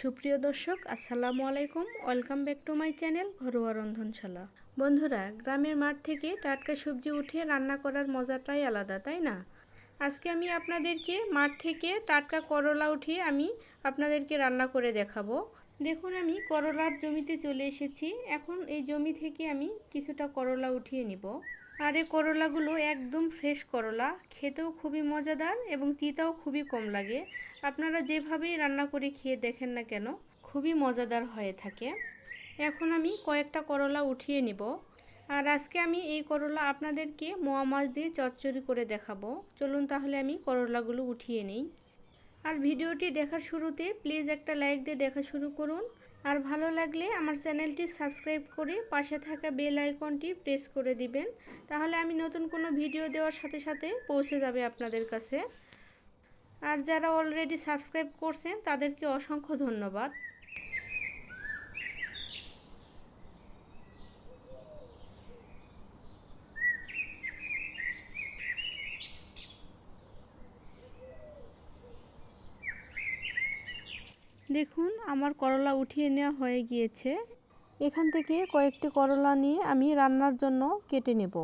সুপ্রিয় দর্শক, আসসালামু আলাইকুম। Welcome back to my channel ঘরোয়া রন্ধনশালা। বন্ধুরা, গ্রামের মাঠ থেকে টাটকা সবজি উঠিয়ে রান্না করার মজাটাই আলাদা, তাই না? আজকে আমি আপনাদেরকে মাঠ থেকে টাটকা করলা উঠিয়ে আমি আপনাদেরকে রান্না করে দেখাবো। দেখুন, আমি করলার জমিতে চলে এসেছি। এখন এই জমি থেকে আমি কিছুটা করলা উঠিয়ে নিব। আর এই করলাগুলো একদম ফ্রেশ করলা। খেতেও খুবই মজাদার এবং তিতাও খুবই কম লাগে। আপনারা যেভাবেই রান্না করে খেয়ে দেখেন না কেন, খুবই মজাদার হয়ে থাকে। এখন আমি কয়েকটা করলা উঠিয়ে নিব। আর আজকে আমি এই করলা আপনাদেরকে মোয়া মাছ দিয়ে চচ্চড়ি করে দেখাবো। চলুন তাহলে আমি করলাগুলো উঠিয়ে নিই। আর ভিডিওটি দেখার শুরুতে প্লিজ একটা লাইক দিয়ে দেখা শুরু করুন। আর ভালো লাগলে আমার চ্যানেলটি সাবস্ক্রাইব করে পাশে থাকা বেল আইকনটি প্রেস করে দিবেন। তাহলে আমি নতুন কোনো ভিডিও দেওয়ার সাথে সাথে পৌঁছে যাবে আপনাদের কাছে। আর যারা অলরেডি সাবস্ক্রাইব করছেন, তাদেরকে অসংখ্য ধন্যবাদ। দেখুন, আমার করলা উঠিয়ে নেওয়া হয়ে গিয়েছে। এখান থেকে কয়েকটি করলা নিয়ে আমি রান্নার জন্য কেটে নেব।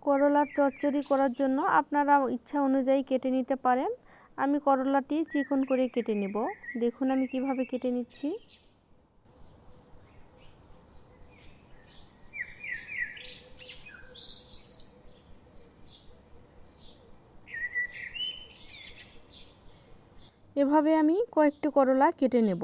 করলার চচ্চড়ি করার জন্য আপনারা ইচ্ছা অনুযায়ী কেটে নিতে পারেন। আমি করলাটি চিকন করে কেটে নেব। দেখুন আমি কীভাবে কেটে নিচ্ছি। এভাবে আমি কয়েকটি করলা কেটে নেব।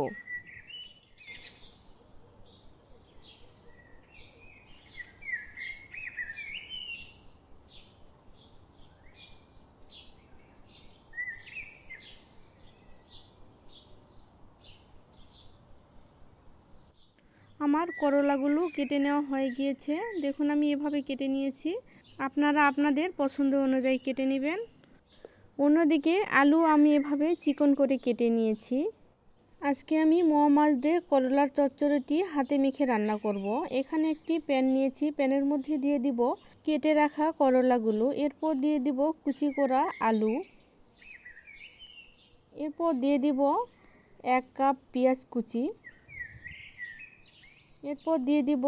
আমার করলাগুলো কেটে নেওয়া হয়ে গিয়েছে। দেখুন, আমি এভাবে কেটে নিয়েছি। আপনারা আপনাদের পছন্দ অনুযায়ী কেটে নেবেন। অন্যদিকে আলু আমি এভাবে চিকন করে কেটে নিয়েছি। আজকে আমি মোয়া মাছ দিয়ে করলার চচ্চড়িটি হাতে মেখে রান্না করব। এখানে একটি প্যান নিয়েছি। প্যানের মধ্যে দিয়ে দিব কেটে রাখা করলাগুলো। এরপর দিয়ে দিব কুচি করা আলু। এরপর দিয়ে দিব এক কাপ পেঁয়াজ কুচি। এরপর দিয়ে দিব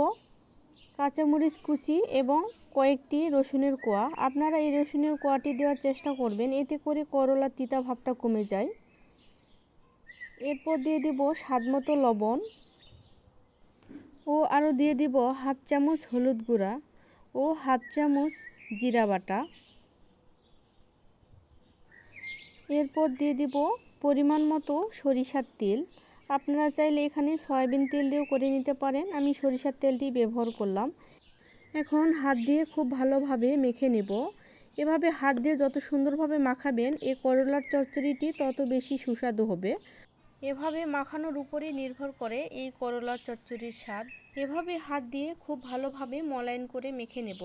কাঁচামরিচ কুচি এবং কয়েকটি রসুনের কোয়া। আপনারা এই রসুনের কোয়াটি দেওয়ার চেষ্টা করবেন, এতে করে করলা তিতা ভাবটা কমে যায়। এরপর দিয়ে দিব স্বাদমতো লবণ ও আরও দিয়ে দিব হাফ চামচ হলুদ গুঁড়া ও হাফ চামচ জিরা বাটা। এরপর দিয়ে দিব পরিমাণ মতো সরিষার তেল। আপনারা চাইলে এখানে সয়াবিন তেল দিয়েও করে নিতে পারেন। আমি সরিষার তেলটি ব্যবহার করলাম। এখন হাত দিয়ে খুব ভালোভাবে মেখে নেব। এভাবে হাত দিয়ে যত সুন্দরভাবে মাখাবেন এই করলার চচ্চড়িটি তত বেশি সুস্বাদু হবে। এভাবে মাখানোর উপরে নির্ভর করে এই করলার চচ্চড়ির স্বাদ। এভাবে হাত দিয়ে খুব ভালোভাবে মলাইন করে মেখে নেব।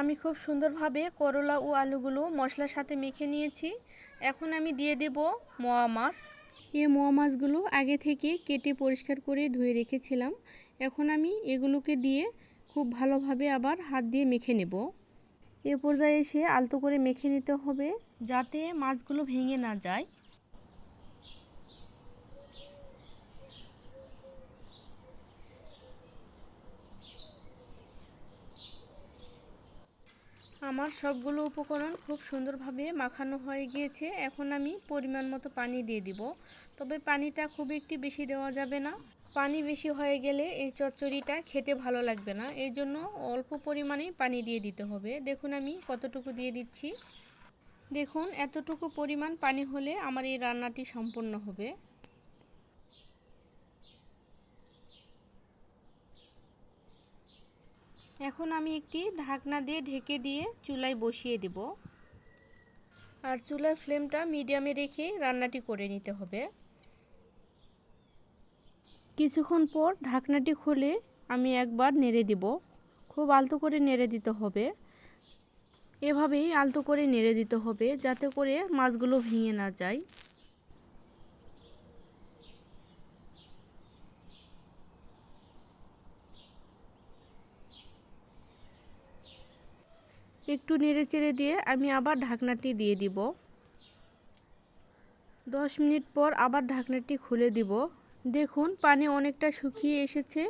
আমি খুব সুন্দরভাবে করলা ও আলুগুলো মশলার সাথে মেখে নিয়েছি। এখন আমি দিয়ে দেব মোয়া মাছ। এই মোয়া মাছগুলো আগে থেকে কেটে পরিষ্কার করে ধুয়ে রেখেছিলাম। এখন আমি এগুলোকে দিয়ে খুব ভালোভাবে আবার হাত দিয়ে মেখে নেব। এ পর্যায়ে এসে আলতো করে মেখে নিতে হবে যাতে মাছগুলো ভেঙে না যায়। আমার সবগুলো উপকরণ খুব সুন্দরভাবে মাখানো হয়ে গিয়েছে। এখন আমি পরিমাণ মতো পানি দিয়ে দিব। তবে পানিটা খুব একটি বেশি দেওয়া যাবে না। পানি বেশি হয়ে গেলে এই চচ্চড়িটা খেতে ভালো লাগবে না। এই জন্য অল্প পরিমাণেই পানি দিয়ে দিতে হবে। দেখুন আমি কতটুকু দিয়ে দিচ্ছি। দেখুন, এতটুকু পরিমাণ পানি হলে আমার এই রান্নাটি সম্পূর্ণ হবে। এখন আমি একটি ঢাকনা দিয়ে ঢেকে দিয়ে চুলায় বসিয়ে দেব। আর চুলার ফ্লেমটা মিডিয়ামে রেখে রান্নাটি করে নিতে হবে। কিছুক্ষণ পর ঢাকনাটি খুলে আমি একবার নেড়ে দিব। খুব আলতো করে নেড়ে দিতে হবে। এভাবেই আলতো করে নেড়ে দিতে হবে যাতে করে মাছগুলো ভেঙে না যায়। একটু নেড়ে চেড়ে দিয়ে আমি আবার ঢাকনাটি দিয়ে দিব। দশ মিনিট পর আবার ঢাকনাটি খুলে দিব। দেখুন, পানি অনেকটা শুকিয়ে এসেছে।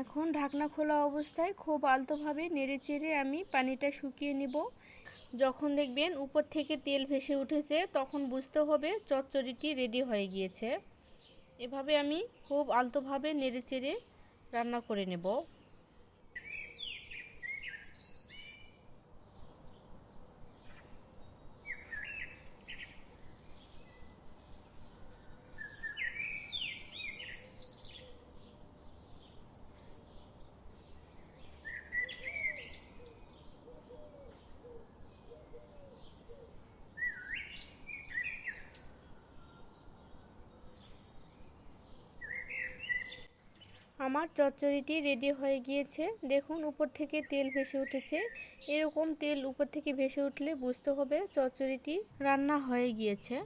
এখন ঢাকনা খোলা অবস্থায় খুব আলতোভাবে নেড়ে চেড়ে আমি পানিটা শুকিয়ে নিব। যখন দেখবেন উপর থেকে তেল ভেসে উঠেছে, তখন বুঝতে হবে চচ্চড়িটি রেডি হয়ে গিয়েছে। এভাবে আমি খুব আলতোভাবে নেড়ে চেড়ে রান্না করে নেব। আমার চচ্চড়িটি রেডি হয়ে গিয়েছে। দেখুন, উপর থেকে তেল ভেসে উঠেছে। এরকম তেল উপর থেকে ভেসে উঠলে বুঝতে হবে চচ্চড়িটি রান্না হয়ে গিয়েছে।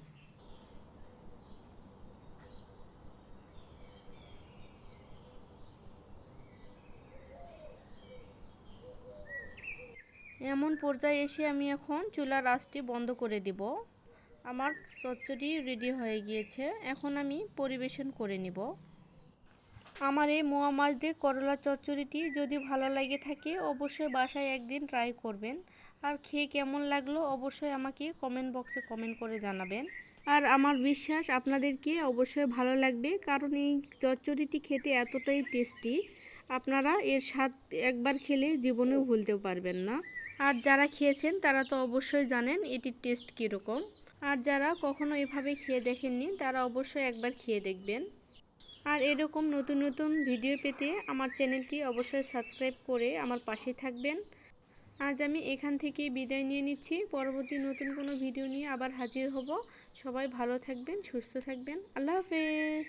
এমন পর্যায়ে এসে আমি এখন চুলার আঁচটি বন্ধ করে দিব। আমার চচ্চড়ি রেডি হয়ে গিয়েছে। এখন আমি পরিবেশন করে নিব। আমার এই মোয়া মাছ দিয়ে করলা চচ্চড়িটি যদি ভালো লাগে থাকে, অবশ্যই বাসায় একদিন ট্রাই করবেন। আর খেয়ে কেমন লাগল অবশ্যই আমাকে কমেন্ট বক্সে কমেন্ট করে জানাবেন। আর আমার বিশ্বাস আপনাদেরকে অবশ্যই ভালো লাগবে, কারণ এই চচ্চড়িটি খেতে এতটাই টেস্টি আপনারা এর স্বাদ একবার খেলে জীবনেও ভুলতে পারবেন না। আর যারা খেয়েছেন তারা তো অবশ্যই জানেন এটির টেস্ট কীরকম। আর যারা কখনো এভাবে খেয়ে দেখেননি, তারা অবশ্যই একবার খেয়ে দেখবেন। আর এরকম নতুন নতুন ভিডিও পেতে আমার চ্যানেলটি অবশ্যই সাবস্ক্রাইব করে আমার পাশে থাকবেন। আজ আমি এখান থেকে বিদায় নিয়ে নিচ্ছি। পরবর্তী নতুন কোনো ভিডিও নিয়ে আবার হাজির হব। সবাই ভালো থাকবেন, সুস্থ থাকবেন। আল্লাহ হাফেজ।